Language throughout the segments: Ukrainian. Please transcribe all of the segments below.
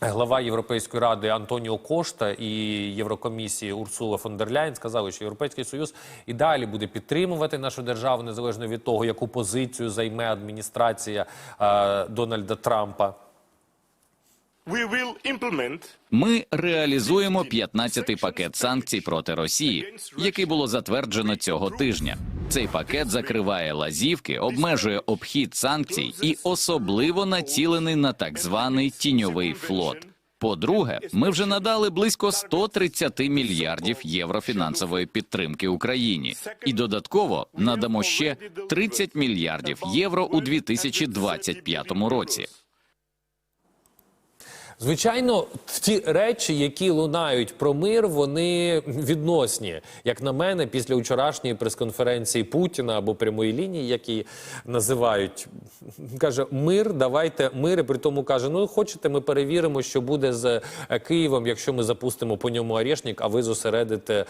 Глава Європейської ради Антоніо Кошта і Єврокомісії Урсула фон дер Ляйн сказали, що Європейський Союз і далі буде підтримувати нашу державу незалежно від того, яку позицію займе адміністрація е, Дональда Трампа. Ми реалізуємо 15-й пакет санкцій проти Росії, який було затверджено цього тижня. Цей пакет закриває лазівки, обмежує обхід санкцій і особливо націлений на так званий тіньовий флот. По-друге, ми вже надали близько 130 мільярдів євро фінансової підтримки Україні, і додатково надамо ще 30 мільярдів євро у 2025 році. Звичайно, ті речі, які лунають про мир, вони відносні. Як на мене, після вчорашньої прес-конференції Путіна або прямої лінії, які називають, каже мир, давайте мир. І при тому каже: Ну, хочете, ми перевіримо, що буде з е, Києвом, якщо ми запустимо по ньому арешник, а ви зосередите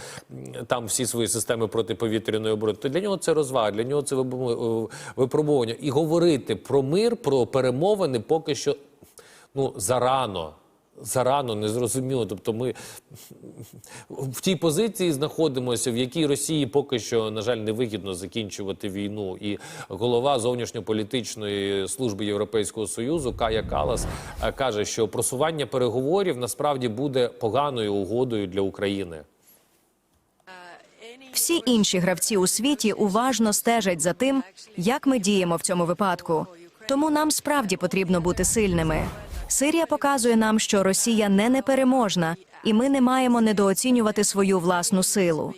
там всі свої системи протиповітряної оборони. То для нього це розвага, для нього це е, випробування. І говорити про мир, про перемовини поки що ну зарано. Зарано не зрозуміло. Тобто, ми в тій позиції знаходимося, в якій Росії поки що, на жаль, невигідно закінчувати війну. І голова зовнішньополітичної служби Європейського союзу Кая Калас е, каже, що просування переговорів насправді буде поганою угодою для України. Всі інші гравці у світі уважно стежать за тим, як ми діємо в цьому випадку. Тому нам справді потрібно бути сильними. Сирія показує нам, що Росія не непереможна, і ми не маємо недооцінювати свою власну силу.